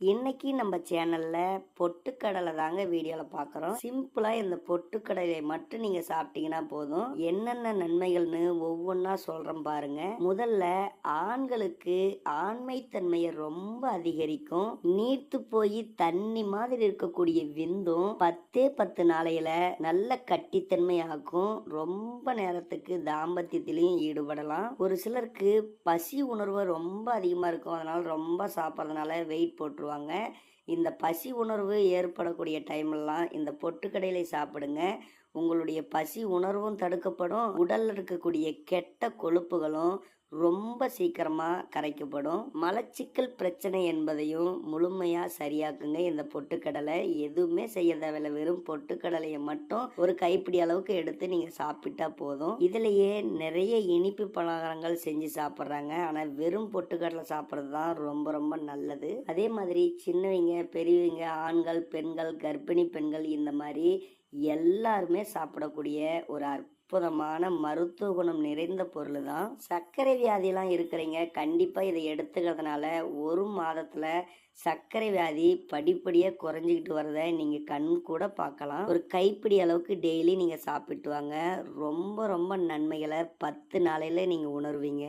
இன்னைக்கு நம்ம சேனல்ல பொட்டுக்கடலை தாங்க வீடியோவில் பார்க்குறோம். சிம்பிளாக இந்த பொட்டுக்கடலை மட்டும் நீங்கள் சாப்பிட்டீங்கன்னா போதும். என்னென்ன நன்மைகள்னு ஒவ்வொன்றா சொல்கிறோம் பாருங்க. முதல்ல ஆண்களுக்கு ஆண்மைத்தன்மையை ரொம்ப அதிகரிக்கும். நீர்த்து போய் தண்ணி மாதிரி இருக்கக்கூடிய விந்தும் பத்தே பத்து நாளையில நல்ல கட்டித்தன்மையாகும் ரொம்ப நேரத்துக்கு தாம்பத்தியத்திலையும் ஈடுபடலாம். ஒரு சிலருக்கு பசி உணர்வு ரொம்ப அதிகமாக இருக்கும். அதனால ரொம்ப சாப்பிட்றதுனால வெயிட் போட்டுருவாங்க இந்த பசி உணர்வு ஏற்படக்கூடிய டைம்லலாம் இந்த பொட்டுக்கடலை சாப்பிடுங்க. உங்களுடைய பசி உணர்வும் தடுக்கப்படும். உடலில் இருக்கக்கூடிய கெட்ட கொழுப்புகளும் ரொம்ப சீக்கிரமாக கரைக்கப்படும். மலச்சிக்கல் பிரச்சனை என்பதையும் முழுமையாக சரியாக்குங்க. இந்த பொட்டுக்கடலை எதுவுமே செய்ய தேவையில்ல. வெறும் பொட்டுக்கடலையை மட்டும் ஒரு கைப்பிடி அளவுக்கு எடுத்து நீங்கள் சாப்பிட்டா போதும். இதுலேயே நிறைய இனிப்பு பலகாரங்கள் செஞ்சு சாப்பிட்றாங்க. ஆனால் வெறும் பொட்டுக்கடலை சாப்பிட்றது தான் ரொம்ப ரொம்ப நல்லது. அதே மாதிரி சின்னவங்க பெரியவங்க ஆண்கள் பெண்கள் கர்ப்பிணி பெண்கள் இந்த மாதிரி எல்லாருமே சாப்பிடக்கூடிய ஒரு அற்புதமான மருத்துவ குணம் நிறைந்த பொருள் தான். சர்க்கரை வியாதியெலாம் இருக்கிறீங்க கண்டிப்பாக இதை எடுத்துக்கிறதுனால ஒரு மாதத்தில் சர்க்கரை வியாதி படிப்படியாக குறைஞ்சிக்கிட்டு வரதை நீங்கள் கண் கூட பார்க்கலாம். ஒரு கைப்பிடி அளவுக்கு டெய்லி நீங்கள் சாப்பிட்டு வாங்க. ரொம்ப ரொம்ப நன்மைகளை பத்து நாளையில் நீங்கள் உணர்வீங்க.